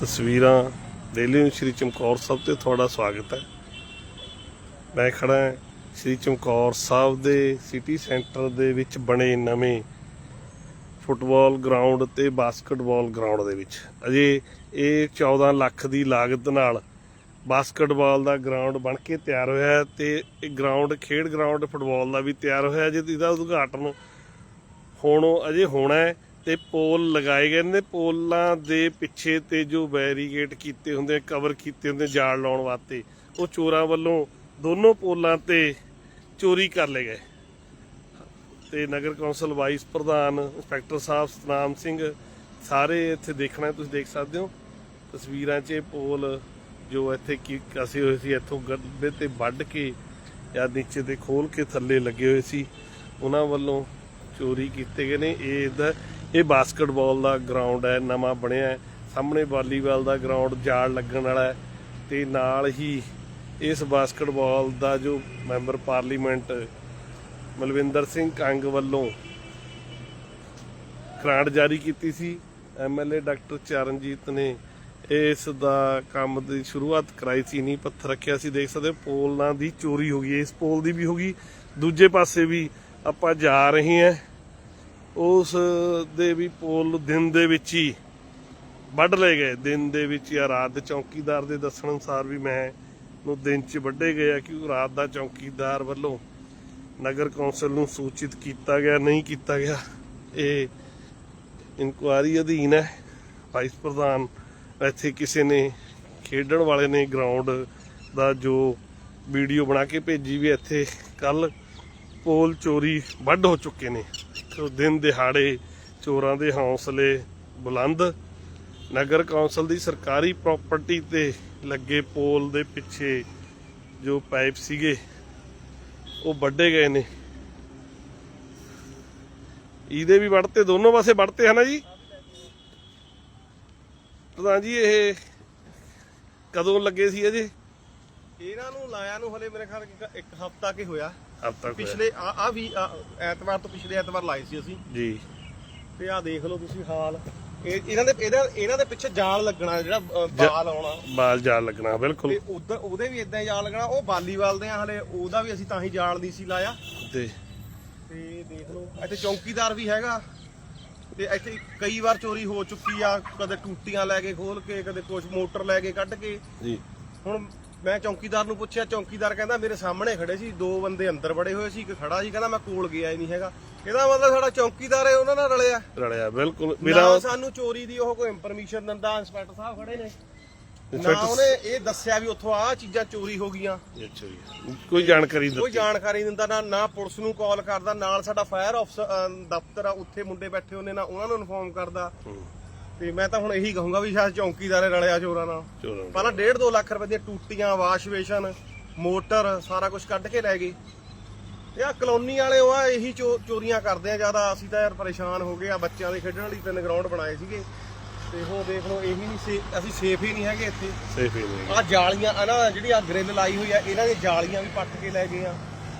ਤਸਵੀਰਾਂ ਡੇਲੀ ਨੂੰ ਸ਼੍ਰੀ ਚਮਕੌਰ ਸਾਹਿਬ ਤੇ ਤੁਹਾਡਾ ਸਵਾਗਤ ਹੈ। ਮੈਂ ਖੜਾ ਹਾਂ ਸ਼੍ਰੀ ਚਮਕੌਰ ਸਾਹਿਬ ਦੇ ਸਿਟੀ ਸੈਂਟਰ ਦੇ ਵਿੱਚ ਬਣੇ ਨਵੇਂ ਫੁੱਟਬਾਲ ਗਰਾਊਂਡ ਤੇ ਬਾਸਕਟਬਾਲ ਗਰਾਊਂਡ ਦੇ ਵਿੱਚ। ਅਜੇ ਇਹ 14 ਲੱਖ ਦੀ ਲਾਗਤ ਨਾਲ ਬਾਸਕਟਬਾਲ ਦਾ ਗਰਾਊਂਡ ਬਣ ਕੇ ਤਿਆਰ ਹੋਇਆ ਹੈ ਤੇ ਇਹ ਗਰਾਊਂਡ, ਖੇਡ ਗਰਾਊਂਡ ਫੁੱਟਬਾਲ ਦਾ ਵੀ ਤਿਆਰ ਹੋਇਆ ਜੇ ਇਹਦਾ ਉਦਘਾਟਨ ਹੁਣ ਅਜੇ ਹੋਣਾ ਹੈ। ਤੇ ਪੋਲ ਲਗਾਏ ਗਏ ਨੇ। ਪੋਲਾਂ ਦੇ ਪਿੱਛੇ ਤੇ ਜੋ ਬੈਰੀਗੇਟ ਕੀਤੇ ਹੁੰਦੇ ਕਵਰ ਕੀਤੇ ਹੁੰਦੇ ਜਾਲ ਲਾਉਣ ਵਾਸਤੇ, ਉਹ ਚੋਰਾਂ ਵੱਲੋਂ ਦੋਨੋਂ ਪੋਲਾਂ ਤੇ ਚੋਰੀ ਕਰ ਲਏ ਗਏ। ਤੇ ਨਗਰ ਕੌਂਸਲ ਵਾਈਸ ਪ੍ਰਧਾਨ ਇੰਸਪੈਕਟਰ ਸਾਹਿਬ ਸਤਨਾਮ ਸਿੰਘ ਸਾਰੇ ਇੱਥੇ ਦੇਖਣਾ, ਤੁਸੀਂ ਦੇਖ ਸਕਦੇ ਹੋ। ਤਸਵੀਰਾਂ 'ਚ ਪੋਲ ਜੋ ਇੱਥੇ ਕੀ ਕਸੇ ਹੋਏ ਸੀ, ਇੱਥੋਂ ਗੱਡੇ ਤੇ ਵੱਢ ਕੇ ਜਾਂ ਨੀਚੇ ਤੇ ਖੋਲ ਕੇ ਥੱਲੇ ਲੱਗੇ ਹੋਏ ਸੀ, ਉਹਨਾਂ ਵੱਲੋਂ ਚੋਰੀ ਕੀਤੇ ਗਏ ਨੇ। ਇਹ ਇਹਦਾ ਇਹ ਬਾਸਕਟਬਾਲ ਦਾ ਗਰਾਊਂਡ ਹੈ, ਨਵਾਂ ਬਣਿਆ ਹੈ। ਸਾਹਮਣੇ ਵਾਲੀਬਾਲ ਦਾ ਗਰਾਊਂਡ ਜਾਲ ਲੱਗਣ ਵਾਲਾ ਹੈ ਤੇ ਨਾਲ ਹੀ ਇਸ ਬਾਸਕਟਬਾਲ ਦਾ ਜੋ ਮੈਂਬਰ ਪਾਰਲੀਮੈਂਟ ਮਲਵਿੰਦਰ ਸਿੰਘ ਕੰਗ ਵੱਲੋਂ ਗ੍ਰਾਂਟ ਜਾਰੀ ਕੀਤੀ ਸੀ। ਐਮਐਲਏ ਡਾਕਟਰ ਚਰਨਜੀਤ ਨੇ ਇਸ ਦਾ ਕੰਮ ਦੀ ਸ਼ੁਰੂਆਤ ਕਰਾਈ ਸੀ ਨਹੀਂ ਪੱਥਰ ਰੱਖਿਆ ਸੀ। ਦੇਖ ਸਕਦੇ ਪੋਲਾਂ ਦੀ ਚੋਰੀ ਹੋ ਗਈ, ਇਸ ਪੋਲ ਦੀ ਵੀ ਹੋ ਗਈ। ਦੂਜੇ ਪਾਸੇ ਵੀ ਆਪਾਂ ਜਾ ਰਹੇ ਹਾਂ। ਉਸ ਦੇ ਵੀ ਪੋਲ ਦਿਨ ਦੇ ਵਿੱਚ ਹੀ ਵੱਢ ਲਏ ਗਏ। ਦਿਨ ਦੇ ਵਿੱਚ ਜਾਂ ਰਾਤ ਦੇ ਚੌਕੀਦਾਰ ਦੇ ਦੱਸਣ ਅਨੁਸਾਰ ਵੀ ਮੈਂ ਨੂੰ ਦਿਨ 'ਚ ਵੱਢੇ ਗਏ ਆ ਕਿ ਰਾਤ ਦਾ ਚੌਕੀਦਾਰ ਵੱਲੋਂ ਨਗਰ ਕੌਂਸਲ ਨੂੰ ਸੂਚਿਤ ਕੀਤਾ ਗਿਆ, ਨਹੀਂ ਕੀਤਾ ਗਿਆ। ਇਹ ਇਨਕੁਆਰੀ ਅਧੀਨ ਹੈ। ਵਾਈਸ ਪ੍ਰਧਾਨ ਇੱਥੇ ਕਿਸੇ ਨੇ ਖੇਡਣ ਵਾਲੇ ਨੇ ਗਰਾਊਂਡ ਦਾ ਜੋ ਵੀਡੀਓ ਬਣਾ ਕੇ ਭੇਜੀ ਵੀ ਇੱਥੇ ਕੱਲ ਪੋਲ ਚੋਰੀ ਵੱਢ ਹੋ ਚੁੱਕੇ ਨੇ। ਤੇ ਦਿਨ ਦਿਹਾੜੇ ਚੋਰਾਂ ਦੇ ਹੌਸਲੇ ਬੁਲੰਦ। ਨਗਰ ਕੌਂਸਲ ਦੀ ਸਰਕਾਰੀ ਪ੍ਰਾਪਰਟੀ ਤੇ ਲੱਗੇ ਪੋਲ ਦੇ ਪਿੱਛੇ ਜੋ ਪਾਈਪ ਸੀਗੇ, ਉਹ ਵੱਢੇ ਗਏ ਨੇ। ਇਹਦੇ ਵੀ ਵੜਤੇ ਦੋਨੋਂ ਪਾਸੇ ਵੜਤੇ ਹਨਾ ਜੀ? ਪ੍ਰਧਾਨ ਜੀ, ਇਹ ਕਦੋਂ ਲੱਗੇ ਸੀ ਅਜੇ? ਇਹਨਾਂ ਨੂੰ ਲਾਇਆ ਨੂੰ ਹਲੇ ਮੇਰੇ ਖਿਆਲ ਇੱਕ- ਹਫਤਾ ਕੀ ਹੋਇਆ। ਹਫਤਾ ਪਿਛਲੇ ਆ ਆ ਵੀ ਆ ਐਤਵਾਰ ਤੋਂ ਪਿਛਲੇ ਐਤਵਾਰ ਲਾਏ ਸੀ ਅਸੀਂ। ਜੀ। ਤੇ ਆ ਦੇਖ ਲਓ ਤੁਸੀਂ ਹਾਲ। ਇਹ ਇਹਨਾਂ ਦੇ ਇਹਦਾ ਇਹਨਾਂ ਦੇ ਪਿੱਛੇ ਜਾਲ ਲੱਗਣਾ ਜਿਹੜਾ ਅ, ਬਾਲ ਆਉਣਾ। ਬਾਲ ਜਾਲ ਲੱਗਣਾ ਬਿਲਕੁਲ। ਤੇ ਉਧਰ ਉਹਦੇ ਵੀ ਇਦਾਂ ਜਾਲ ਲੱਗਣਾ। ਉਹ ਬਾਲੀਵਾਲ ਦੇ ਆ ਹਲੇ ਉਹਦਾ ਵੀ ਅਸੀਂ ਤਾਂ ਹੀ ਜਾਲ ਨਹੀਂ ਸੀ ਲਾਇਆ। ਤੇ ਤੇ ਦੇਖ ਲਓ ਇੱਥੇ ਚੌਕੀਦਾਰ ਵੀ ਹੈਗਾ। ਤੇ ਇੱਥੇ ਕਈ ਵਾਰ ਚੋਰੀ ਹੋ ਚੁੱਕੀ ਆ ਕਦੇ ਟੂਟੀਆਂ ਲੈ ਕੇ ਖੋਲ ਕੇ ਕਦੇ ਕੁਝ ਮੋਟਰ ਲੈ ਕੇ ਕੱਢ ਕੇ। ਜੀ। ਹੁਣ ਮੈਂ ਚੌਕੀਦਾਰ ਨੂੰ ਪੁੱਛਿਆ ਚੌਕੀਦਾਰ ਕਹਿੰਦਾ ਮੇਰੇ ਸਾਹਮਣੇ ਖੜੇ ਸੀ ਦੋ ਬੰਦੇ ਅੰਦਰ ਬੜੇ ਹੋਏ ਸੀ ਇੱਕ ਖੜਾ ਸੀ। ਕਹਿੰਦਾ ਮੈਂ ਕੋਲ ਗਿਆ ਹੀ ਨਹੀਂ ਹੈਗਾ। ਇਹਦਾ ਮਤਲਬ ਸਾਡਾ ਚੌਕੀਦਾਰ ਹੈ ਉਹਨਾਂ ਨਾਲ ਰਲਿਆ। ਰਲਿਆ ਬਿਲਕੁਲ। ਨਾ ਮੇਰਾ ਸਾਨੂੰ ਚੋਰੀ ਦੀ ਉਹ ਕੋਈ ਪਰਮਿਸ਼ਨ ਦਿੰਦਾ ਇੰਸਪੈਕਟਰ ਸਾਹਿਬ ਖੜੇ ਨੇ। ਨਾ Inspector- ਉਹਨੇ ਇਹ ਦੱਸਿਆ ਵੀ ਉੱਥੋਂ ਆਹ ਚੀਜ਼ਾਂ ਚੋਰੀ ਹੋ ਗਈਆਂ। ਅੱਛਾ ਜੀ। ਕੋਈ ਜਾਣਕਾਰੀ ਕੋਈ ਦਿੱਤੀ। ਜਾਣਕਾਰੀ ਦਿੰਦਾ ਨਾ ਨਾ ਪੁਲਿਸ ਨੂੰ ਕਾਲ ਕਰਦਾ ਨਾਲ ਸਾਡਾ ਫਾਇਰ ਅਫਸਰ ਦਫ਼ਤਰ ਆ ਉੱਥੇ ਮੁੰਡੇ ਬੈਠੇ ਹੁੰਦੇ ਨਾ ਉਹਨਾਂ ਨੂੰ ਇਨਫੋਰਮ ਕਰਦਾ। ਹੂੰ, ਤੇ ਮੈਂ ਤਾਂ ਹੁਣ ਇਹੀ ਕਹੂੰਗਾ ਵੀ ਸ਼ਾਇਦ ਚੌਕੀਦਾਰੇ ਰਲਿਆ ਚੋਰਾਂ ਨਾਲ। ਚੋਰਾਂ ਦਾ। ਪਹਿਲਾਂ 1.5 2 ਲੱਖ ਰੁਪਏ ਦੀਆਂ ਟੂਟੀਆਂ ਵਾਸ਼ ਬੇਸ਼ਨ ਮੋਟਰ ਸਾਰਾ ਕੁਝ ਕੱਢ ਕੇ ਲੈ ਗਏ। ਤੇ ਆ ਕਲੋਨੀ ਵਾਲੇ ਉਹ ਆ ਇਹੀ ਚੋ- ਚੋਰੀਆਂ ਕਰਦੇ ਆ ਜ਼ਿਆਦਾ। ਅਸੀਂ ਤਾਂ ਯਾਰ ਪਰੇਸ਼ਾਨ ਹੋ ਗਏ ਆ ਬੱਚਿਆਂ ਦੇ ਖੇਡਣ ਲਈ ਤਿੰਨ ਗਰਾਊਂਡ ਬਣਾਏ ਸੀਗੇ। ਤੇ ਉਹ ਦੇਖ ਲਓ ਇਹੀ ਨਹੀਂ ਸੇ ਅਸੀਂ ਸੇਫ ਹੀ ਨਹੀਂ ਹੈਗੇ ਇੱਥੇ। ਸੇਫ ਹੀ ਨਹੀਂ ਆ ਜਾਲੀਆਂ ਆ ਨਾ ਜਿਹੜੀ ਆ ਗ੍ਰਿਲ ਲਾਈ ਹੋਈ ਆ ਇਹਨਾਂ ਦੀਆਂ ਜਾਲੀਆਂ ਵੀ ਪੱਟ ਕੇ ਲੈ ਗਏ ਆ।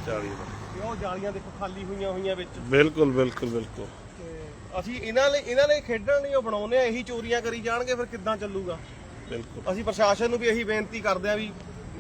40 ਦਾ ਤੇ ਉਹ ਜਾਲੀਆਂ ਦੇਖੋ ਖਾਲੀ ਹੋਈਆਂ ਹੋਈਆਂ ਵਿੱਚ। ਬਿਲਕੁਲ ਬਿਲਕੁਲ ਬਿਲਕੁਲ। ਅਸੀਂ ਇਹਨਾਂ ਲਈ ਇਹਨਾਂ ਲਈ ਖੇਡਣ ਲਈ ਉਹ ਬਣਾਉਨੇ ਆ ਇਹੀ ਚੋਰੀਆਂ ਕਰੀ ਜਾਣਗੇ ਫਿਰ ਕਿੱਦਾਂ ਚੱਲੂਗਾ? ਬਿਲਕੁਲ। ਅਸੀਂ ਪ੍ਰਸ਼ਾਸਨ ਨੂੰ ਵੀ ਇਹੀ ਬੇਨਤੀ ਕਰਦੇ ਆ ਵੀ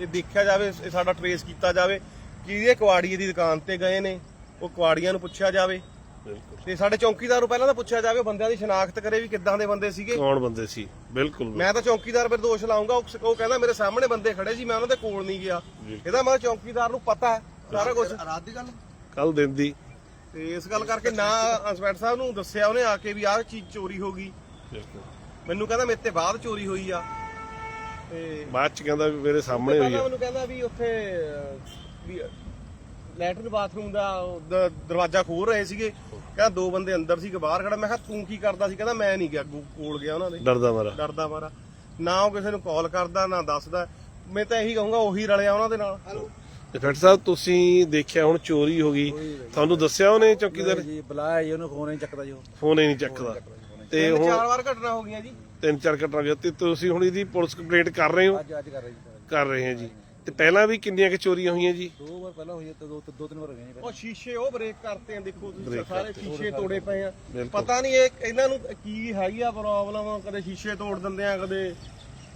ਇਹ ਦੇਖਿਆ ਜਾਵੇ ਇਹ ਸਾਡਾ ਟਰੇਸ ਕੀਤਾ ਜਾਵੇ ਕਿ ਇਹ ਕੁਆੜੀਏ ਦੀ ਦੁਕਾਨ ਤੇ ਗਏ ਨੇ ਉਹ ਕੁਆੜੀਆਂ ਨੂੰ ਪੁੱਛਿਆ ਜਾਵੇ। ਬਿਲਕੁਲ। ਤੇ ਸਾਡੇ ਚੌਕੀਦਾਰ ਨੂੰ ਪਹਿਲਾਂ ਤਾਂ ਪੁੱਛਿਆ ਜਾਵੇ ਬੰਦਿਆਂ ਦੀ ਸ਼ਨਾਖਤ ਕਰੇ ਵੀ ਕਿੱਦਾਂ ਦੇ ਬੰਦੇ ਸੀਗੇ। ਕੌਣ ਬੰਦੇ ਸੀ? ਬਿਲਕੁਲ ਮੈਂ ਤਾਂ ਚੌਕੀਦਾਰ ਪਰ ਦੋਸ਼ ਲਾਉਂਗਾ ਉਹ ਕਹਿੰਦਾ ਮੇਰੇ ਸਾਹਮਣੇ ਬੰਦੇ ਖੜੇ ਸੀ ਮੈਂ ਉਹਨਾਂ ਦੇ ਕੋਲ ਨਹੀਂ ਗਿਆ। ਇਹਦਾ ਮੈਂ ਚੌਕੀਦਾਰ ਨੂੰ ਪਤਾ ਹੈ ਸਾਰਾ ਕੁਝ ਰਾਤ ਦੀ ਗੱਲ? ਕੱਲ ਦਿਨ ਦੀ। ਤੇ ਇਸ ਗੱਲ ਕਰਕੇ ਨਾ ਇੰਸਪੈਕਟਰ ਸਾਹਿਬ ਨੂੰ ਦੱਸਿਆ ਉਹਨੇ ਆ ਕੇ ਵੀ ਆਹ ਚੀਜ਼ ਚੋਰੀ ਹੋ ਗਈ। ਬਿਲਕੁਲ। ਮੈਨੂੰ ਕਹਿੰਦਾ ਮੇਰੇ ਤੇ ਬਾਅਦ ਚੋਰੀ ਹੋਈ ਆ। ਤੇ ਬਾਅਦ ਚ ਕਹਿੰਦਾ ਵੀ ਮੇਰੇ ਸਾਹਮਣੇ ਹੋਈ ਆ। ਮੈਨੂੰ ਕਹਿੰਦਾ ਵੀ ਉੱਥੇ ਵੀ ਲੈਟਰਨ ਬਾਥਰੂਮ ਦਾ ਦਰਵਾਜ਼ਾ ਖੋਲ ਰਹੇ ਸੀਗੇ। ਕਹਿੰਦਾ ਦੋ ਬੰਦੇ ਅੰਦਰ ਸੀ ਕਿ ਬਾਹਰ ਖੜਾ ਮੈਂ ਕਿਹਾ ਤੂੰ ਕੀ ਕਰਦਾ ਸੀ? ਕਹਿੰਦਾ ਮੈਂ ਨਹੀਂ ਗਿਆ ਕੋਲ ਗਿਆ ਉਹਨਾਂ ਦੇ। ਡਰਦਾ ਮਾਰਾ। ਡਰਦਾ ਮਾਰਾ। ਨਾ ਉਹ ਕਿਸੇ ਨੂੰ ਕਾਲ ਕਰਦਾ ਨਾ ਦੱਸਦਾ। ਮੈਂ ਤਾਂ ਇਹੀ ਕਹੂੰਗਾ ਉਹੀ ਰਲਿਆ ਉਹਨਾਂ ਦੇ ਨਾਲ। ਤੇ ਡਾਕਟਰ ਸਾਹਿਬ ਤੁਸੀਂ ਦੇਖਿਆ ਹੁਣ ਚੋਰੀ ਹੋ ਗਈ। ਤੁਹਾਨੂੰ ਦੱਸਿਆ ਉਹਨੇ ਚੌਕੀਦਾਰ? ਜੀ ਬੁਲਾਇਆ ਜੀ ਉਹਨੂੰ ਫੋਨ ਨਹੀਂ ਚੱਕਦਾ ਜੀ ਉਹ। ਫੋਨ ਹੀ ਨਹੀਂ ਚੱਕਦਾ। ਤੇ ਹੁਣ ਚਾਰ ਵਾਰ ਘਟਨਾ ਹੋ ਗਈਆਂ ਜੀ। ਤਿੰਨ ਚਾਰ ਘਟਨਾ ਹੋਈਆਂ ਤੇ ਤੁਸੀਂ ਹੁਣ ਇਹਦੀ ਪੁਲਿਸ ਕੰਪਲੇਂਟ ਕਰ ਰਹੇ ਹੋ? ਅੱਜ ਅੱਜ ਕਰ ਰਹੀ ਜੀ ਕਰ ਰਹੇ। ਹਾਂ ਜੀ। ਤੇ ਪਹਿਲਾਂ ਵੀ ਕਿੰਨੀਆਂ ਕਿ ਚੋਰੀਆਂ ਹੋਈਆਂ ਜੀ? ਦੋ ਵਾਰ ਪਹਿਲਾਂ ਹੋਈ ਹੈ ਤੇ ਦੋ ਦੋ ਤਿੰਨ ਵਾਰ ਹੋਈਆਂ ਜੀ ਉਹ ਸ਼ੀਸ਼ੇ ਉਹ ਬ੍ਰੇਕ ਕਰਤੇ ਆ ਦੇਖੋ ਤੁਸੀਂ ਸਾਰੇ ਸ਼ੀਸ਼ੇ ਤੋੜੇ ਪਏ ਆ। ਪਤਾ ਨਹੀਂ ਇਹ ਇਹਨਾਂ ਨੂੰ ਕੀ ਹੈਗੀ ਆ ਪ੍ਰੋਬਲਮ ਕਦੇ ਸ਼ੀਸ਼ੇ ਤੋੜ ਦਿੰਦੇ ਆ ਕਦੇ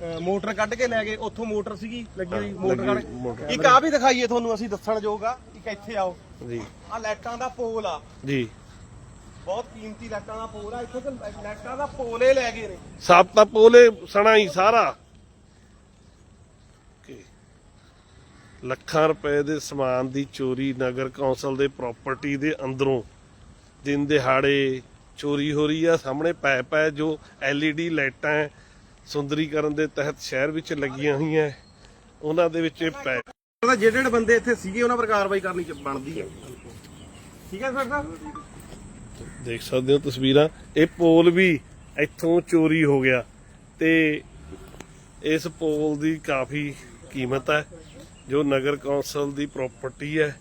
ਮੋਟਰ ਕੱਢ ਕੇ ਲੈ ਗਏ ਉੱਥੋਂ ਮੋਟਰ ਸੀਗੀ ਲੱਗੀ ਹੋਈ ਮੋਟਰ ਕੱਢ। ਇੱਕ ਆ ਵੀ ਦਿਖਾਈਏ ਤੁਹਾਨੂੰ ਅਸੀਂ ਦੱਸਣ ਜੋਗਾ ਇੱਕ ਇੱਥੇ ਆਓ। ਜੀ। ਆ ਲਾਈਟਾਂ ਦਾ ਪੋਲ ਆ। ਜੀ। ਬਹੁਤ ਕੀਮਤੀ ਲਾਈਟਾਂ ਦਾ ਪੋਲ ਆ ਇੱਥੇ ਤੇ ਲਾਈਟਾਂ ਦਾ ਪੋਲ ਹੀ ਲੈ ਗਏ ਨੇ। ਸਭ ਤਾਂ ਪੋਲੇ ਸਣਾ ਹੀ ਸਾਰਾ. ਲੱਖਾਂ ਰੁਪਏ ਦੇ ਸਮਾਨ ਦੀ ਚੋਰੀ ਨਗਰ ਕੌਂਸਲ ਦੇ ਪ੍ਰਾਪਰਟੀ ਦੇ ਅੰਦਰੋਂ। ਦਿਨ ਦਿਹਾੜੇ ਚੋਰੀ ਹੋ ਰਹੀ ਆ ਸਾਹਮਣੇ ਪੈ ਪੈ ਜੋ LED ਲਾਈਟਾਂ ਸੁੰਦਰੀਕਰਨ ਦੇ ਤਹਿਤ ਸ਼ਹਿਰ ਵਿੱਚ ਲੱਗੀਆਂ ਹੋਈਆਂ ਉਹਨਾਂ ਦੇ ਵਿੱਚ ਇਹ ਪੈ ਜਿਹੜੇ ਜਿਹੜੇ ਬੰਦੇ ਇੱਥੇ ਸੀਗੇ ਉਹਨਾਂ ਪਰ ਕਾਰਵਾਈ ਕਰਨੀ ਬਣਦੀ ਹੈ। ਠੀਕ ਹੈ ਸਰ ਸਾਹਿਬ? ਦੇਖ ਸਕਦੇ ਹੋ ਤਸਵੀਰਾਂ। ਇਹ ਪੋਲ ਵੀ ਇੱਥੋਂ ਚੋਰੀ ਹੋ ਗਿਆ ਤੇ ਇਸ ਪੋਲ ਦੀ ਕਾਫੀ ਕੀਮਤ ਹੈ ਜੋ ਨਗਰ ਕੌਂਸਲ ਦੀ ਪ੍ਰਾਪਰਟੀ ਹੈ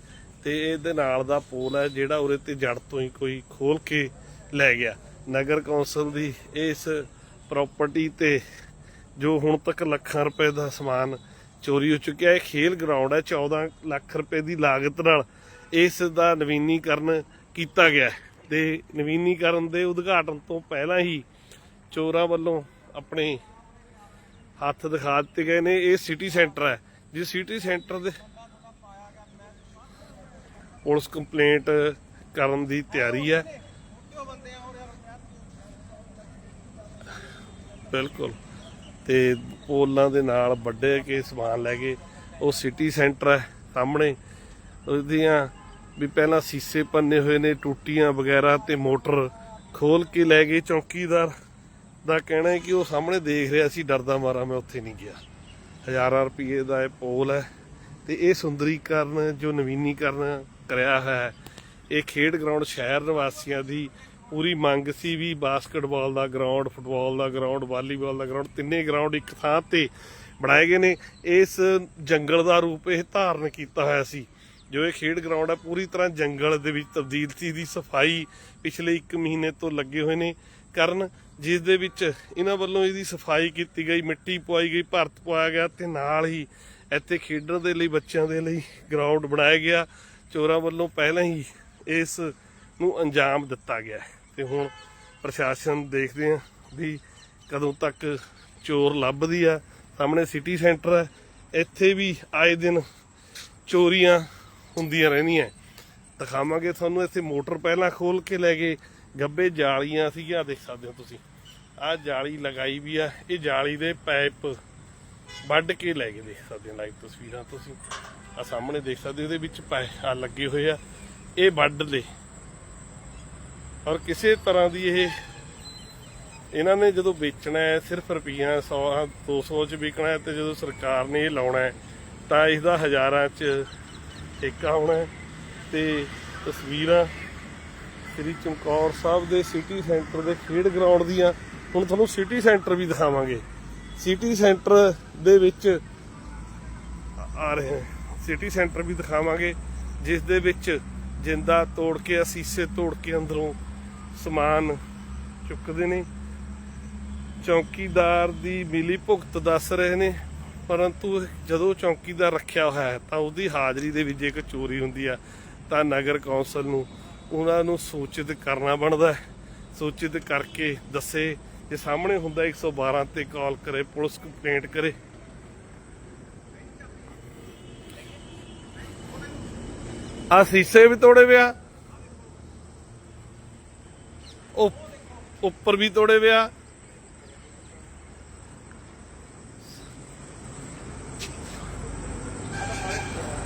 ਤੇ ਇਹਦੇ ਨਾਲ ਦਾ ਪੋਲ ਹੈ ਜਿਹੜਾ ਉਰੇ ਤੇ ਜੜ ਤੋਂ ਹੀ ਕੋਈ ਖੋਲ ਕੇ ਲੈ ਗਿਆ। ਨਗਰ ਕੌਂਸਲ ਦੀ ਇਸ ਪ੍ਰਾਪਰਟੀ ਤੇ ਜੋ ਹੁਣ ਤੱਕ ਲੱਖਾਂ ਰੁਪਏ ਦਾ ਸਮਾਨ ਚੋਰੀ ਹੋ ਚੁੱਕਿਆ ਹੈ, ਖੇਲ ਗਰਾਊਂਡ ਹੈ 14 ਲੱਖ ਰੁਪਏ ਦੀ ਲਾਗਤ ਨਾਲ ਇਸ ਦਾ ਨਵੀਨੀਕਰਨ ਕੀਤਾ ਗਿਆ ਹੈ। ਤੇ ਨਵੀਨੀਕਰਨ ਦੇ ਉਦਘਾਟਨ ਤੋਂ ਪਹਿਲਾਂ ਹੀ ਚੋਰਾਂ ਵੱਲੋਂ ਆਪਣੇ ਹੱਥ ਦਿਖਾ ਦਿੱਤੇ ਗਏ ਨੇ। ਇਹ ਸਿਟੀ ਸੈਂਟਰ ਹੈ, ਜਿਸ ਸਿਟੀ ਸੈਂਟਰ ਦੇ ਪੁਲਿਸ ਕੰਪਲੇਂਟ ਕਰਨ ਦੀ ਤਿਆਰੀ ਹੈ। ਬਿਲਕੁਲ। ਤੇ ਪੋਲਾਂ ਦੇ ਨਾਲ ਵੱਡੇ ਕੇ ਸਮਾਨ ਲੈ ਗਏ ਉਹ ਸਿਟੀ ਸੈਂਟਰ ਹੈ ਸਾਹਮਣੇ। ਉਹਦੀਆਂ ਵੀ ਪਹਿਲਾਂ ਸੀਸੇ ਪੰਨੇ ਹੋਏ ਨੇ, ਟੂਟੀਆਂ ਵਗੈਰਾ ਤੇ ਮੋਟਰ ਖੋਲ ਕੇ ਲੈ ਗਏ ਚੌਕੀਦਾਰ। ਦਾ ਕਹਿਣਾ ਹੈ ਕਿ ਉਹ ਸਾਹਮਣੇ ਦੇਖ ਰਿਹਾ ਸੀ, ਡਰਦਾ ਮਾਰਾ ਮੈਂ ਉੱਥੇ ਨਹੀਂ ਗਿਆ। ਹਜ਼ਾਰਾਂ ਰੁਪਏ ਦਾ ਇਹ ਪੋਲ ਹੈ ਤੇ ਇਹ ਸੁੰਦਰੀਕਰਨ ਜੋ ਨਵੀਨੀਕਰਨ ਕਰਿਆ ਹੈ, ਇਹ ਖੇਡ ਗਰਾਊਂਡ ਸ਼ਹਿਰ ਨਿਵਾਸੀਆਂ ਦੀ ਪੂਰੀ ਮੰਗ ਸੀ ਵੀ ਬਾਸਕਟਬਾਲ ਦਾ ਗਰਾਊਂਡ, ਫੁੱਟਬਾਲ ਦਾ ਗਰਾਊਂਡ, ਵਾਲੀਬਾਲ ਦਾ ਗਰਾਊਂਡ, ਤਿੰਨੇ ਗਰਾਊਂਡ ਇੱਕ ਥਾਂ ਤੇ ਬਣਾਏ ਗਏ ਨੇ। ਇਸ ਜੰਗਲ ਦਾ ਰੂਪ ਇਹ ਧਾਰਨ ਕੀਤਾ ਹੋਇਆ ਸੀ, ਜੋ ਇਹ ਖੇਡ ਗਰਾਊਂਡ ਹੈ। ਪੂਰੀ ਤਰ੍ਹਾਂ ਜੰਗਲ ਦੇ ਵਿੱਚ ਤਬਦੀਲ ਸੀ ਦੀ ਸਫ਼ਾਈ ਪਿਛਲੇ 1 ਮਹੀਨੇ ਤੋਂ ਲੱਗੇ ਹੋਏ ਨੇ। ਕਰਨ ਜਿਸ ਦੇ ਵਿੱਚ ਇਹਨਾਂ ਵੱਲੋਂ ਇਹਦੀ ਸਫ਼ਾਈ ਕੀਤੀ ਗਈ, ਮਿੱਟੀ ਪਵਾਈ ਗਈ, ਭਰਤ ਪਵਾਇਆ ਗਿਆ ਤੇ ਨਾਲ ਹੀ ਇੱਥੇ ਖੇਡਣ ਦੇ ਲਈ, ਬੱਚਿਆਂ ਦੇ ਲਈ ਗਰਾਊਂਡ ਬਣਾਇਆ ਗਿਆ। ਚੋਰਾਂ ਵੱਲੋਂ ਪਹਿਲਾਂ ਹੀ ਇਸ ਨੂੰ ਅੰਜਾਮ ਦਿੱਤਾ ਗਿਆ ਹੈ। ਤੇ ਹੁਣ ਪ੍ਰਸ਼ਾਸਨ ਦੇਖਦੇ ਆ ਵੀ ਕਦੋਂ ਤੱਕ ਚੋਰ ਲੱਭਦੀ ਆ। ਸਾਹਮਣੇ ਸਿਟੀ ਸੈਂਟਰ ਹੈ ਇੱਥੇ ਵੀ ਆਏ ਦਿਨ ਚੋਰੀਆਂ ਹੁੰਦੀਆਂ ਰਹਿੰਦੀਆਂ। ਦਿਖਾਵਾਂਗੇ ਤੁਹਾਨੂੰ, ਇੱਥੇ ਮੋਟਰ ਪਹਿਲਾਂ ਖੋਲ ਕੇ ਲੈ ਗਏ। ਗੱਬੇ ਜਾਲੀਆਂ ਸੀਗੀਆਂ ਦੇਖ ਸਕਦੇ ਹੋ ਤੁਸੀਂ। ਆਹ ਜਾਲੀ ਲਗਾਈ ਵੀ ਆ। ਇਹ ਜਾਲੀ ਦੇ ਪਾਈਪ ਵੱਢ ਕੇ ਲੈ ਗਏ, ਦੇਖ ਸਕਦੇ ਹੋ ਲਾਈਵ ਤਸਵੀਰਾਂ ਤੁਸੀਂ। ਆ ਸਾਹਮਣੇ ਦੇਖ ਸਕਦੇ ਹੋ, ਇਹਦੇ ਵਿੱਚ ਪੈ ਆ ਲੱਗੇ ਹੋਏ ਆ। ਇਹ ਵੱਢ ਦੇ ਔਰ ਕਿਸੇ ਤਰ੍ਹਾਂ ਦੀ ਇਹ ਇਹਨਾਂ ਨੇ ਜਦੋਂ ਵੇਚਣਾ ਹੈ, ਸਿਰਫ ਰੁਪਈਆ 100 200 ਚ ਵਿਕਣਾ ਹੈ ਤੇ ਜਦੋਂ ਸਰਕਾਰ ਨੇ ਇਹ ਲਾਉਣਾ ਹੈ, ਤਾਂ ਇਸ ਦਾ ਹਜ਼ਾਰਾਂ ਚ ਠੇਕਾ ਹੋਣਾ ਹੈ ਤੇ ਤਸਵੀਰਾਂ ਸ੍ਰੀ ਚਮਕੌਰ ਸਾਹਿਬ ਦੇ ਸਿਟੀ ਸੈਂਟਰ ਦੇ ਖੇਡ ਗਰਾਊਂਡ ਦੀਆਂ। ਹੁਣ ਤੁਹਾਨੂੰ ਸਿਟੀ ਸੈਂਟਰ ਵੀ ਦਿਖਾਵਾਂਗੇ। ਸਿਟੀ ਸੈਂਟਰ ਦੇ ਵਿੱਚ ਆ- ਆ ਰਹੇ ਸਿਟੀ ਸੈਂਟਰ ਵੀ ਦਿਖਾਵਾਂਗੇ, ਜਿਸ ਦੇ ਵਿੱਚ ਜਿੰਦਾ ਤੋੜ ਕੇ, ਅਸੀਸੇ ਤੋੜ ਕੇ ਅੰਦਰੋਂ ਸਮਾਨ ਚੁੱਕਦੇ ਨੇ। ਚੌਕੀਦਾਰ ਦੀ ਮਿਲੀ ਭੁਗਤ ਦੱਸ ਰਹੇ ਨੇ, ਪਰੰਤੂ ਜਦੋਂ ਚੌਕੀਦਾਰ ਰੱਖਿਆ ਹੋਇਆ ਹੈ, ਤਾਂ ਉਹਦੀ ਹਾਜ਼ਰੀ ਦੇ ਵਿੱਚ ਜੇਕਰ ਚੋਰੀ ਹੁੰਦੀ ਆ, ਤਾਂ ਨਗਰ ਕੌਂਸਲ ਨੂੰ ਉਹਨਾਂ ਨੂੰ ਸੂਚਿਤ ਕਰਨਾ ਬਣਦਾ ਹੈ। ਸੂਚਿਤ ਕਰਕੇ ਦੱਸੇ, ਜੇ ਸਾਹਮਣੇ ਹੁੰਦਾ 112 ਤੇ ਕਾਲ ਕਰੇ, ਪੁਲਿਸ ਕੰਪਲੇਂਟ ਕਰੇ। ਆ ਸੀਸੇ ਵੀ ਤੋੜੇ ਵਿਆ ਉਹ ਉੱਪਰ ਵੀ ਤੋੜੇ ਵਿਆ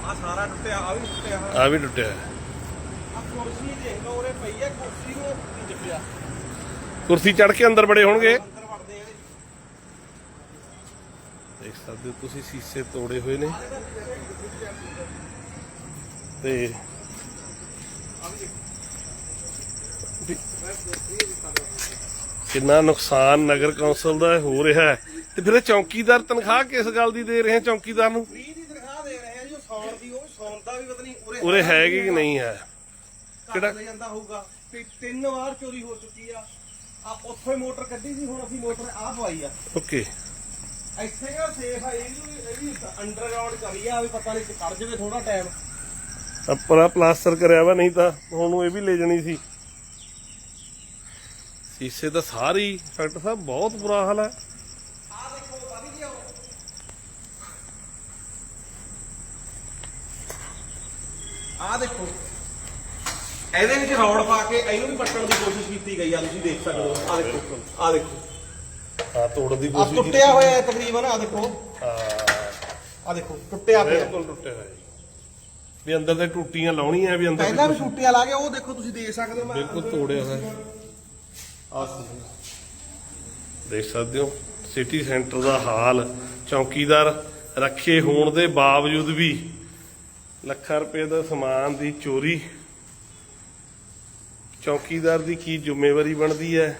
ਆ। ਸਾਰਾ ਟੁੱਟਿਆ ਆ ਵੀ ਟੁੱਟਿਆ। ਆ ਵੀ ਟੁੱਟਿਆ। ਆ ਕੁਰਸੀ ਦੇਖ ਲਓ ਉਰੇ ਪਈ ਆ ਕੁਰਸੀ ਨੂੰ ਦਿਖਿਆ ਕੁਰਸੀ ਚੜ ਕੇ ਅੰਦਰ ਬੜੇ ਹੋਣਗੇ। ਅੰਦਰ ਵੜਦੇ। ਦੇਖ ਸਕਦੇ ਹੋ ਤੁਸੀਂ ਸੀਸੇ ਤੋੜੇ ਹੋਏ ਨੇ। ਤੇ ਕਿੰਨਾ ਨੁਕਸਾਨ ਨਗਰ ਕੌਂਸਲ ਦਾ ਹੋ ਰਿਹਾ ਹੈ। ਤੇ ਫਿਰ ਇਹ ਚੌਕੀਦਾਰ ਤਨਖਾਹ ਕਿਸ ਗੱਲ ਦੀ ਦੇ ਰਹੇ ਹੈ ਚੌਕੀਦਾਰ ਨੂੰ? ਫ੍ਰੀ ਦੀ ਤਨਖਾਹ ਦੇ ਰਹੇ ਆ ਜੀ ਉਹ ਸੌਣ ਦੀ ਉਹ ਸੌਣ ਦਾ ਵੀ ਪਤਾ ਨਹੀਂ ਉਰੇ ਉਰੇ ਹੈਗੀ ਕਿ ਨਹੀਂ ਹੈ? ਕਿਹੜਾ? ਜਾਂਦਾ ਹੋਊਗਾ। ਤੇ ਤਿੰਨ ਵਾਰ ਚੋਰੀ ਹੋ ਚੁੱਕੀ ਆ। ਆ ਉੱਥੋਂ ਹੀ ਮੋਟਰ ਕੱਢੀ ਸੀ ਹੁਣ ਅਸੀਂ ਮੋਟਰ ਆ ਪਵਾਈ ਆ। ਓਕੇ। ਇੱਥੇ ਦਾ ਸੇਫ ਆ ਇਹ ਵੀ ਇਹ ਵੀ ਅੰਡਰਗਰਾਉਂਡ ਕਰੀ ਆ ਵੀ ਪਤਾ ਨਹੀਂ ਕਰ ਜਵੇ ਥੋੜਾ ਟਾਈਮ ਆਪਣਾ ਪਲਾਸਟਰ ਕਰਿਆ ਵਾ ਨਹੀਂ ਤਾਂ ਹੁਣ ਨੂੰ ਇਹ ਵੀ ਲੈ ਜਾਣੀ ਸੀ। ਸੀਸੇ ਤਾਂ ਸਾਰੀ ਡਾਕਟਰ ਸਾਹਿਬ ਬਹੁਤ ਬੁਰਾ ਹਾਲ ਹੈ। ਆ ਦੇਖੋ। ਇਹਦੇ ਵਿੱਚ ਰੌੜ ਪਾ ਕੇ ਇਹਨੂੰ ਵੀ ਪੱਟਣ ਦੀ ਕੋਸ਼ਿਸ਼ ਕੀਤੀ ਗਈ ਆ ਤੁਸੀਂ ਦੇਖ ਸਕਦੇ ਹੋ। ਆ ਦੇਖੋ ਆ ਦੇਖੋ। ਆ ਤੋੜਨ ਦੀ ਆ ਕੋਸ਼ਿਸ਼ ਟੁੱਟਿਆ ਹੋਇਆ ਹੈ ਤਕਰੀਬਨ ਆ ਦੇਖੋ। ਹਾਂ। ਆ ਦੇਖੋ ਟੁੱਟਿਆ ਪਿਆ। ਬਿਲਕੁਲ ਟੁੱਟਿਆ ਹੋਇਆ ਜੀ। ਵੀ ਅੰਦਰ ਤੇ ਟੂਟੀਆਂ ਲਾਉਣੀਆਂ ਵੀ ਅੰਦਰ ਪਹਿਲਾਂ ਵੀ ਟੁੱਟਿਆ ਲਾ ਕੇ ਉਹ ਦੇਖੋ ਤੁਸੀਂ ਦੇਖ ਸਕਦੇ ਹੋ। ਮੈਂ ਬਿਲਕੁਲ ਤੋੜਿਆ ਹੋਇਆ ਦੇਖ ਸਕਦੇ ਹੋ ਸਿਟੀ ਸੈਂਟਰ ਦਾ ਹਾਲ ਚੌਕੀਦਾਰ ਰੱਖੇ ਹੋਣ ਦੇ ਬਾਵਜੂਦ ਵੀ ਲੱਖਾਂ ਰੁਪਏ ਦਾ ਸਮਾਨ ਦੀ ਚੋਰੀ। ਚੌਕੀਦਾਰ ਦੀ ਕੀ ਜ਼ਿੰਮੇਵਾਰੀ ਬਣਦੀ ਹੈ?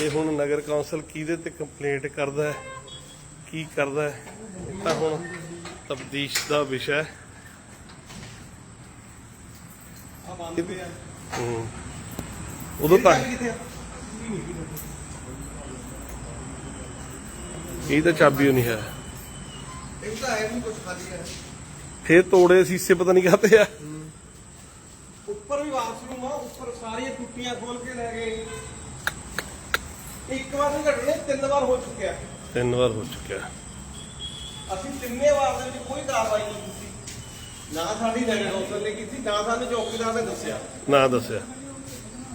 ਇਹ ਹੁਣ ਨਗਰ ਕੌਂਸਲ ਕਿਹਦੇ ਤੇ ਕੰਪਲੇਂਟ ਕਰਦਾ ਹੈ? ਕੀ ਕਰਦਾ ਹੈ? ਇਹ ਤਾਂ ਹੁਣ ਤਬਦੀਸ਼ ਦਾ ਵਿਸ਼ਾ ਹੈ। ਆ ਬੰਦ ਪਿਆ। ਹੂੰ। ਉਦੋਂ ਤਾਂ ਕਿੱਥੇ ਆ? ਇਹ ਤਾਂ ਚਾਬੀ ਓ ਨਹੀਂ ਹੈ। ਇਹ ਤਾਂ ਹੈ ਕੁਝ ਖਾਲੀ ਹੈ। ਫੇਰ ਤੋੜੇ ਸੀਸੇ ਪਤਾ ਨਹੀਂ ਕਾਤੇ ਆ। ਉੱਪਰ ਵੀ ਨੂੰ ਆ ਉੱਪਰ ਸਾਰੀਆਂ ਟੁੱਟੀਆਂ ਖੋਲ ਕੇ ਲੈ ਗਏ। ਇੱਕ ਵਾਰ ਨਹੀਂ ਘਟਨੇ ਤਿੰਨ ਵਾਰ ਹੋ ਚੁੱਕਿਆ। ਤਿੰਨ ਵਾਰ ਹੋ ਚੁੱਕਿਆ। ਅਸੀਂ ਤਿੰਨੇ ਵਾਰ ਦੇ ਵਿੱਚ ਕੋਈ ਕਾਰਵਾਈ ਨਹੀਂ ਕੀਤੀ। ਨਾ ਸਾਡੀ ਨਗਰ ਕੌਂਸਲ ਨੇ ਕੀਤੀ ਨਾ ਸਾਨੂੰ ਚੌਕੀਦਾਰ ਨੇ ਦੱਸਿਆ। ਨਾ ਦੱਸਿਆ।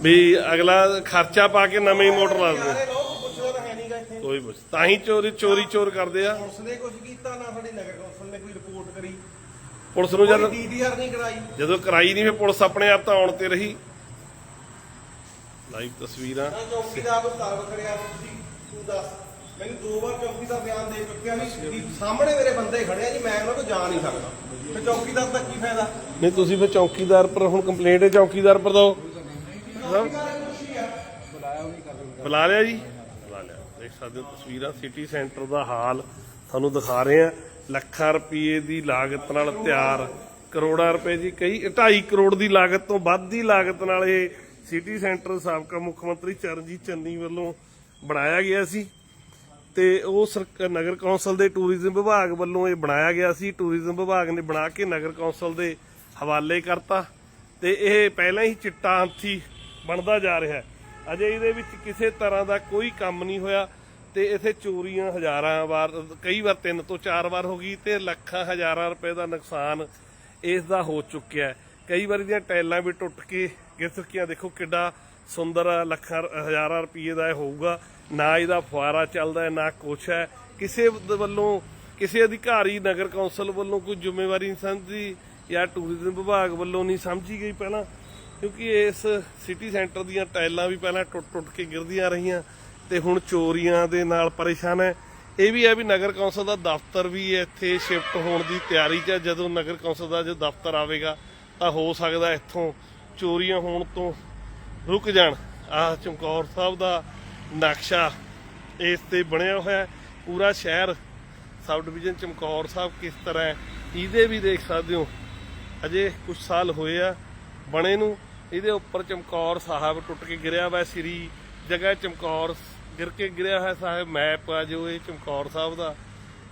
ਵੀ ਅਗਲਾ ਖਰਚਾ ਪਾ ਕੇ ਨਵੀਂ ਮੋਟਰ ਲਾ ਦਿੰਦੇ। ਸਾਰੇ ਲੋਕ ਪੁੱਛੋ ਤਾਂ ਹੈ ਨਹੀਂਗਾ ਇੱਥੇ। ਕੋਈ ਪੁੱਛ ਤਾਂ ਹੀ ਚੋਰੀ ਚੋਰੀ ਚੋਰ ਕਰਦੇ ਆ। ਪੁਲਿਸ ਨੇ ਕੁਝ ਕੀਤਾ ਨਾ ਸਾਡੀ ਨਗਰ ਕੌਂਸਲ ਨੇ ਕੋਈ ਰਿਪੋਰਟ ਕਰੀ। ਪੁਲਿਸ ਨੂੰ ਜਦ ਕੋਈ ਡੀਡੀਆਰ ਨਹੀਂ ਕਰਾਈ। ਜਦੋਂ ਕਰਾਈ ਨਹੀਂ ਫੇ ਪੁਲਿਸ ਆਪਣੇ ਆਪ ਤਾਂ ਆਉਣ ਤੇ ਰਹੀ। ਲਾਈਵ ਤਸਵੀਰਾਂ। ਨਾ ਚੌਕੀਦਾਰ ਨੂੰ ਤਰਵ ਕਰਿਆ ਤੁਸੀਂ ਤੂੰ ਦੱਸ। ਮੈਨੂੰ ਦੋ ਵਾਰ ਚੌਕੀਦਾਰ ਬਿਆਨ ਦੇ ਚੁੱਕਿਆ ਵੀ ਸਾਹਮਣੇ ਮੇਰੇ ਬੰਦੇ ਖੜੇ ਆ ਜੀ ਮੈਂ ਉਹਨਾਂ ਤੋਂ ਜਾ ਨਹੀਂ ਸਕਦਾ। ਤੇ ਚੌਕੀਦਾਰ ਦਾ ਕੀ ਫਾਇਦਾ? ਨਹੀਂ ਤੁਸੀਂ ਫੇ ਚੌਕੀਦਾਰ ਪਰ ਹੁਣ ਕੰਪਲੇਂਟ ਹੈ ਚੌਕੀਦਾਰ ਪਰ ਦੋ ਚੌਕੀਦਾਰ ਬੁਲਾ ਲਿਆ ਜੀ। ਬੁਲਾ ਲਿਆ। ਦੇਖ ਸਕਦੇ ਹੋ ਤਸਵੀਰਾਂ ਸਿਟੀ ਸੈਂਟਰ ਦਾ ਹਾਲ ਤੁਹਾਨੂੰ ਦਿਖਾ ਰਹੇ ਆ ਲੱਖਾਂ ਰੁਪਏ ਦੀ ਲਾਗਤ ਨਾਲ ਤਿਆਰ। ਕਰੋੜਾਂ ਰੁਪਏ ਦੀ ਕਈ 2.5 ਕਰੋੜ ਦੀ ਲਾਗਤ ਤੋਂ ਵੱਧ ਦੀ ਲਾਗਤ ਨਾਲ ਇਹ ਸਿਟੀ ਸੈਂਟਰ ਸਾਬਕਾ ਮੁੱਖ ਮੰਤਰੀ ਚਰਨਜੀਤ ਚੰਨੀ ਵੱਲੋਂ ਬਣਾਇਆ ਗਿਆ ਸੀ। ਤੇ ਉਹ ਸਰਕ- ਨਗਰ ਕੌਂਸਲ ਦੇ ਟੂਰਿਜ਼ਮ ਵਿਭਾਗ ਵੱਲੋਂ ਇਹ ਬਣਾਇਆ ਗਿਆ ਸੀ। ਟੂਰਿਜ਼ਮ ਵਿਭਾਗ ਨੇ ਬਣਾ ਕੇ ਨਗਰ ਕੌਂਸਲ ਦੇ ਹਵਾਲੇ ਕਰਤਾ। ਤੇ ਇਹ ਪਹਿਲਾਂ ਹੀ ਚਿੱਟਾ ਹੰਥੀ ਬਣਦਾ ਜਾ ਰਿਹਾ ਅਜੇ ਇਹਦੇ ਵਿੱਚ ਕਿਸੇ ਤਰ੍ਹਾਂ ਦਾ ਕੋਈ ਕੰਮ ਨਹੀਂ ਹੋਇਆ ਤੇ ਇਥੇ ਚੋਰੀਆਂ ਹਜ਼ਾਰਾਂ ਵਾਰ, ਕਈ ਵਾਰ ਤਿੰਨ ਤੋਂ ਚਾਰ ਵਾਰ ਹੋ ਗਈ ਤੇ ਲੱਖਾਂ ਹਜ਼ਾਰਾਂ ਰੁਪਏ ਦਾ ਨੁਕਸਾਨ ਇਸ ਦਾ ਹੋ ਚੁੱਕਿਆ ਕਈ ਵਾਰੀ ਦੀਆਂ ਟਾਈਲਾਂ ਵੀ ਟੁੱਟ ਕੇ ਗਿਰ ਚੁੱਕੀਆਂ। ਦੇਖੋ ਕਿੱਡਾ ਸੁੰਦਰ ਲੱਖਾਂ, ਹਜ਼ਾਰਾਂ ਰੁਪਏ ਦਾ ਇਹ ਹੋਊਗਾ। ਨਾ ਇਹਦਾ ਫੁਆਰਾ ਚੱਲਦਾ ਨਾ ਕੁਛ ਹੈ। ਕਿਸੇ ਵੱਲੋਂ, ਕਿਸੇ ਅਧਿਕਾਰੀ, ਨਗਰ ਕੌਂਸਲ ਵੱਲੋਂ ਕੋਈ ਜ਼ਿੰਮੇਵਾਰੀ ਨਹੀਂ ਸਮਝੀ ਜਾਂ ਟੂਰਿਜ਼ਮ ਵਿਭਾਗ ਵੱਲੋਂ ਨਹੀਂ ਸਮਝੀ ਗਈ ਪਹਿਲਾਂ। ਕਿਉਂਕਿ ਇਸ ਸਿਟੀ ਸੈਂਟਰ ਦੀਆਂ ਟਾਈਲਾਂ ਵੀ ਪਹਿਲਾਂ ਟੁੱਟ-ਟੁੱਟ ਕੇ ਗਿਰਦੀਆਂ ਰਹੀਆਂ ਤੇ ਹੁਣ ਚੋਰੀਆਂ ਦੇ ਨਾਲ ਪਰੇਸ਼ਾਨ ਹੈ। ਇਹ ਵੀ ਹੈ ਵੀ ਨਗਰ ਕੌਂਸਲ ਦਾ ਦਫ਼ਤਰ ਵੀ ਇੱਥੇ ਸ਼ਿਫਟ ਹੋਣ ਦੀ ਤਿਆਰੀ 'ਚ ਹੈ। ਜਦੋਂ ਨਗਰ ਕੌਂਸਲ ਦਾ ਜੋ ਦਫ਼ਤਰ ਆਵੇਗਾ, ਤਾਂ ਹੋ ਸਕਦਾ ਇੱਥੋਂ ਚੋਰੀਆਂ ਹੋਣ ਤੋਂ ਰੁਕ ਜਾਣ। ਆਹ ਚਮਕੌਰ ਸਾਹਿਬ ਦਾ ਨਕਸ਼ਾ ਇਸ ਤੇ ਬਣਿਆ ਹੋਇਆ ਹੈ। ਪੂਰਾ ਸ਼ਹਿਰ ਸਬ ਡਿਵੀਜ਼ਨ ਚਮਕੌਰ ਸਾਹਿਬ ਕਿਸ ਤਰ੍ਹਾਂ ਹੈ, ਇਹਦੇ ਵੀ ਦੇਖ ਸਕਦੇ ਹੋ। ਅਜੇ ਕੁਝ ਸਾਲ ਹੋਏ ਆ ਬਣੇ ਨੂੰ। ਇਹਦੇ ਉੱਪਰ ਚਮਕੌਰ ਸਾਹਿਬ ਟੁੱਟ ਕੇ ਗਿਰਿਆ ਹੋਇਆ ਸ੍ਰੀ ਜਗ੍ਹਾ ਚਮਕੌਰ ਗਿਰ ਕੇ ਗਿਰਿਆ ਹੋਇਆ ਸਾਹਿਬ ਮੈਪ ਆ ਜੋ ਇਹ ਚਮਕੌਰ ਸਾਹਿਬ ਦਾ।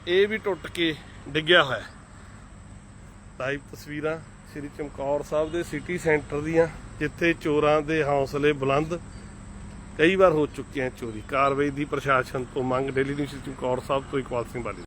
ਇਹ ਵੀ ਟੁੱਟ ਕੇ ਡਿੱਗਿਆ ਹੋਇਆ ਲਾਈਵ ਤਸਵੀਰਾਂ ਸ੍ਰੀ ਚਮਕੌਰ ਸਾਹਿਬ ਦੇ ਸਿਟੀ ਸੈਂਟਰ ਦੀਆਂ, ਜਿੱਥੇ ਚੋਰਾਂ ਦੇ ਹੌਸਲੇ ਬੁਲੰਦ ਕਈ ਵਾਰ ਹੋ ਚੁੱਕੀਆਂ ਚੋਰੀ। ਕਾਰਵਾਈ ਦੀ ਪ੍ਰਸ਼ਾਸਨ ਤੋਂ ਮੰਗ ਡੇਲੀ ਨਿਊਜ਼ ਚਮਕੌਰ ਸਾਹਿਬ ਤੋਂ ਇਕਵਾਲ ਸਿੰਘ ਬਾਲੀ